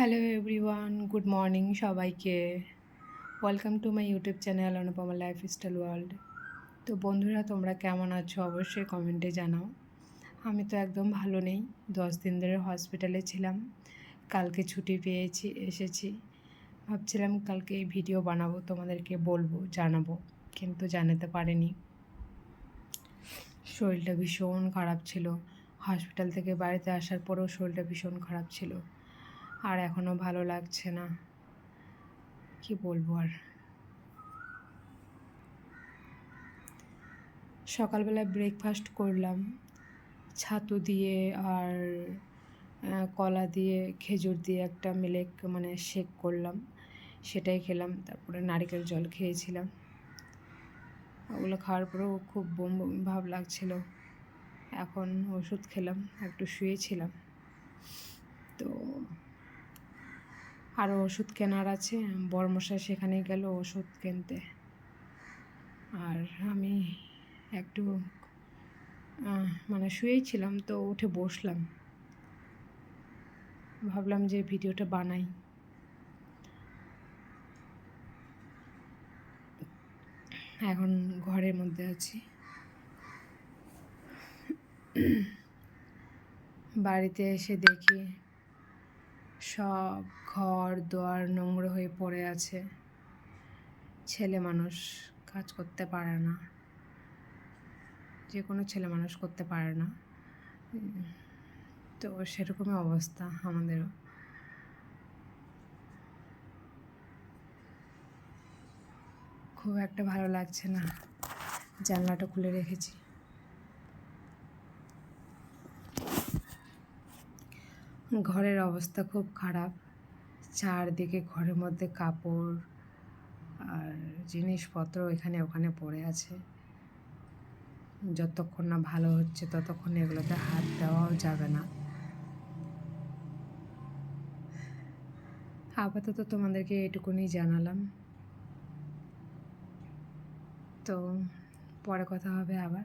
Hello everyone good morning সবাইকে। Welcome to my YouTube channel Anupama lifestyle world তো বন্ধুরা, তোমরা কেমন আছো? অবশ্যই কমেন্টে জানাও। আমি তো একদম ভালো নেই। দশ দিন ধরে হসপিটালে ছিলাম। কালকে ছুটি পেয়েছি, এসেছি। ভাবছিলাম কালকে এই ভিডিও বানাবো, তোমাদেরকে বলব, জানাব। কিন্তু জানাতে পারিনি। শরীরটা ভীষণ খারাপ ছিল। হসপিটাল থেকে বাড়িতে আসার পরেও শরীরটা ভীষণ খারাপ ছিল। আর এখনও ভালো লাগছে না। কি বলব আর? সকালবেলা ব্রেকফাস্ট করলাম, ছাতু দিয়ে আর কলা দিয়ে, খেজুর দিয়ে একটা মিলেক মানে শেক করলাম, সেটাই খেলাম, তারপরে নারকেল জল খেয়েছিলাম। ওগুলো খাওয়ার পরেও খুব বম ভাব লাগছিল। এখন ওষুধ খেলাম, একটু শুয়েছিলাম তো আরও ওষুধ কেনার আছে। বড়মশাই সেখানে গেল ওষুধ কিনতে। আর আমি একটু মানে শুয়েই ছিলাম তো উঠে বসলাম। ভাবলাম যে ভিডিওটা বানাই। এখন ঘরের মধ্যে আছি। বাড়িতে এসে দেখি সব ঘর, দোয়ার নোংরা হয়ে পড়ে আছে। ছেলে মানুষ কাজ করতে পারে না। যে কোনো ছেলে মানুষ করতে পারে না। তো সেরকমই অবস্থা আমাদেরও। খুব একটা ভালো লাগছে না। জানলাটা খুলে রেখেছি। ঘরের অবস্থা খুব খারাপ। চারদিকে ঘরের মধ্যে কাপড় আর জিনিসপত্র এখানে ওখানে পড়ে আছে। যতক্ষণ না ভালো হচ্ছে ততক্ষণ এগুলোতে হাত দেওয়াও যাবে না। আপাতত তোমাদেরকে এটুকুনি জানালাম। তো পরে কথা হবে আবার।